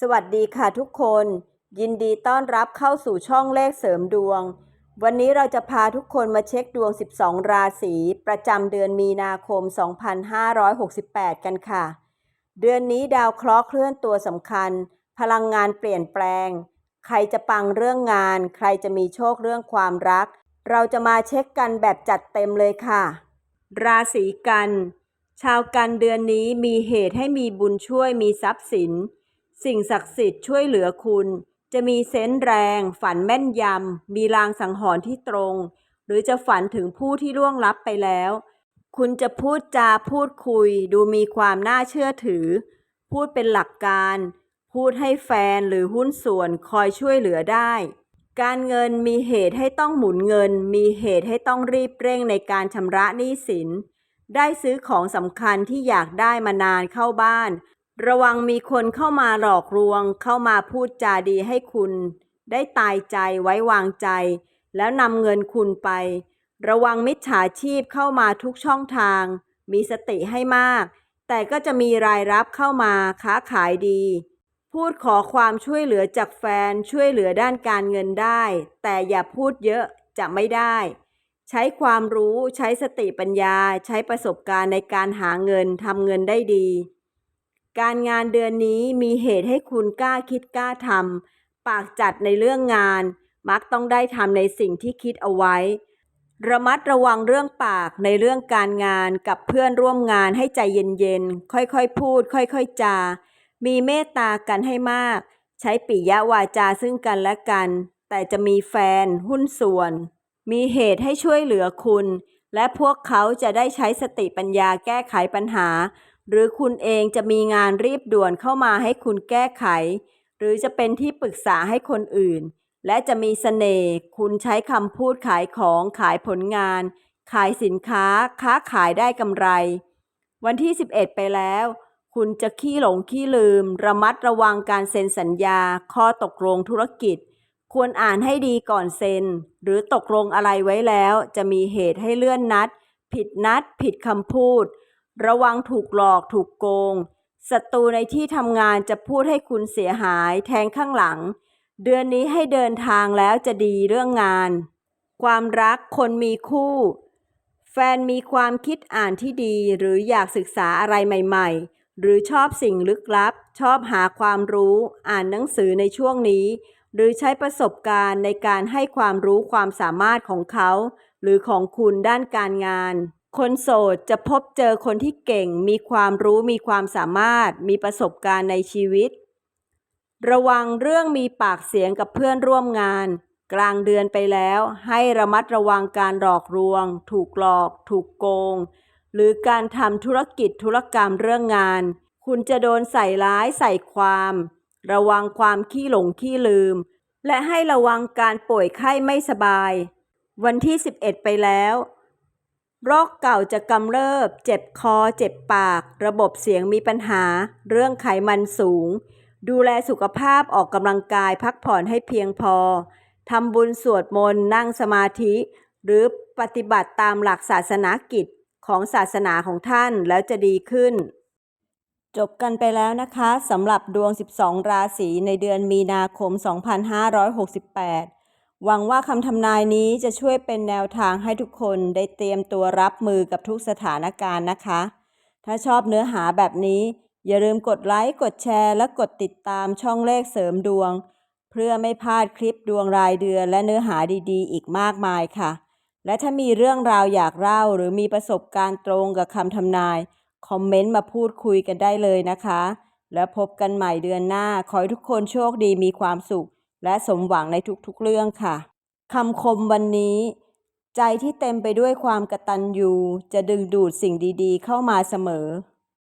สวัสดีค่ะทุกคน ยินดีต้อนรับเข้าสู่ช่องเลขเสริมดวง วันนี้เราจะพาทุกคนมาเช็คดวง 12 ราศีประจำเดือนมีนาคม 2568 กันค่ะ เดือนนี้ดาวเคราะห์เคลื่อนตัวสำคัญ พลังงานเปลี่ยนแปลง ใครจะปังเรื่องงาน ใครจะมีโชคเรื่องความรัก เราจะมาเช็คกันแบบจัดเต็มเลยค่ะ ราศีกัน ชาวกันเดือนนี้มีเหตุให้มีบุญช่วยมีทรัพย์สิน สิ่งศักดิ์สิทธิ์ช่วยเหลือคุณ จะมีเซนส์แรง ฝันแม่นยำ มีลางสังหรณ์ที่ตรง หรือจะฝันถึงผู้ที่ล่วงลับไปแล้ว คุณจะพูดจาพูดคุย ดูมีความน่าเชื่อถือ พูดเป็นหลักการ พูดให้แฟนหรือหุ้นส่วนคอยช่วยเหลือได้ การเงินมีเหตุให้ต้องหมุนเงิน มีเหตุให้ต้องรีบเร่งในการชำระหนี้สิน ได้ซื้อของสำคัญที่อยากได้มานานเข้าบ้าน ระวังมีคนเข้ามาหลอกลวง เข้ามาพูดจาดีให้คุณ ได้ตายใจไว้วางใจ แล้วนำเงินคุณไป ระวังมิจฉาชีพเข้ามาทุกช่องทาง มีสติให้มาก แต่ก็จะมีรายรับเข้ามาค้าขายดี พูดขอความช่วยเหลือจากแฟนช่วยเหลือด้านการเงินได้ แต่อย่าพูดเยอะจะไม่ได้ ใช้ความรู้ใช้สติปัญญา ใช้ประสบการณ์ในการหาเงินทำเงินได้ดี การงานเดือนนี้มีเหตุให้คุณกล้าคิดกล้าทำปากจัดในเรื่องงาน มักต้องได้ทำในสิ่งที่คิดเอาไว้ ระมัดระวังเรื่องปากในเรื่องการงานกับเพื่อนร่วมงานให้ใจเย็นๆ ค่อยๆ พูด ค่อยๆ จา มีเมตตากันให้มาก ใช้ปิยวาจาซึ่งกันและกัน แต่จะมีแฟนหุ้นส่วน มีเหตุให้ช่วยเหลือคุณ และพวกเขาจะได้ใช้สติปัญญาแก้ไขปัญหา หรือคุณเองจะมีงานรีบด่วนเข้ามาให้คุณแก้ไข หรือจะเป็นที่ปรึกษาให้คนอื่น และจะมีเสน่ห์คุณใช้คำพูดขายของขายผลงาน ขายสินค้า ค้าขายได้กำไร วันที่ 11 ไปแล้ว คุณจะขี้หลงขี้ลืม ระมัดระวังการเซ็นสัญญา ข้อตกลงธุรกิจ ควรอ่านให้ดีก่อนเซ็น หรือตกลงอะไรไว้แล้ว จะมีเหตุให้เลื่อนนัด ผิดนัด ผิดคำพูด ระวังถูกหลอกถูกโกง ศัตรูในที่ทำงานจะพูดให้คุณเสียหายแทงข้างหลัง เดือนนี้ให้เดินทางแล้วจะดีเรื่องงาน ความรักคนมีคู่ แฟนมีความคิดอ่านที่ดีหรืออยากศึกษาอะไรใหม่ ๆ หรือชอบสิ่งลึกลับ ชอบหาความรู้ อ่านหนังสือในช่วงนี้ หรือใช้ประสบการณ์ในการให้ความรู้ความสามารถของเขา หรือของคุณด้านการงาน คนโสดจะพบเจอคนที่เก่ง มีความรู้มีความสามารถ มีประสบการณ์ในชีวิต ระวังเรื่องมีปากเสียงกับเพื่อนร่วมงาน กลางเดือนไปแล้ว ให้ระมัดระวังการหลอกลวง ถูกหลอก ถูกโกง หรือการทำธุรกิจธุรกรรมเรื่องงาน คุณจะโดนใส่ร้ายใส่ความ ระวังความขี้หลงขี้ลืม และให้ระวังการป่วยไข้ไม่สบาย วันที่ 11 ไปแล้ว โรคเก่าจะกำเริบ เจ็บคอ เจ็บปาก ระบบเสียงมีปัญหา เรื่องไขมันสูง ดูแลสุขภาพออกกำลังกายพักผ่อนให้เพียงพอ ทำบุญสวดมนต์นั่งสมาธิ หรือปฏิบัติตามหลักศาสนากิจของศาสนาของท่านแล้วจะดีขึ้น จบกันไปแล้วนะคะสำหรับดวง 12 ราศีในเดือนมีนาคม 2568 หวังว่าคำทำนายนี้จะช่วยเป็นแนวทางให้ทุกคนได้เตรียมตัวรับมือกับทุกสถานการณ์นะคะ ถ้าชอบเนื้อหาแบบนี้ อย่าลืมกดไลค์ กดแชร์ และกดติดตามช่องเลขเสริมดวง เพื่อไม่พลาดคลิปดวงรายเดือนและเนื้อหาดีๆ อีกมากมายค่ะ และถ้ามีเรื่องราวอยากเล่า หรือมีประสบการณ์ตรงกับคำทำนาย คอมเมนต์มาพูดคุยกันได้เลยนะคะ แล้วพบกันใหม่เดือนหน้า ขอให้ทุกคนโชคดีมีความสุข และสมหวังในทุกๆเรื่องค่ะคำคมวันนี้ ใจที่เต็มไปด้วยความกระตันยูจะดึงดูดสิ่งดีๆ เข้ามาเสมอ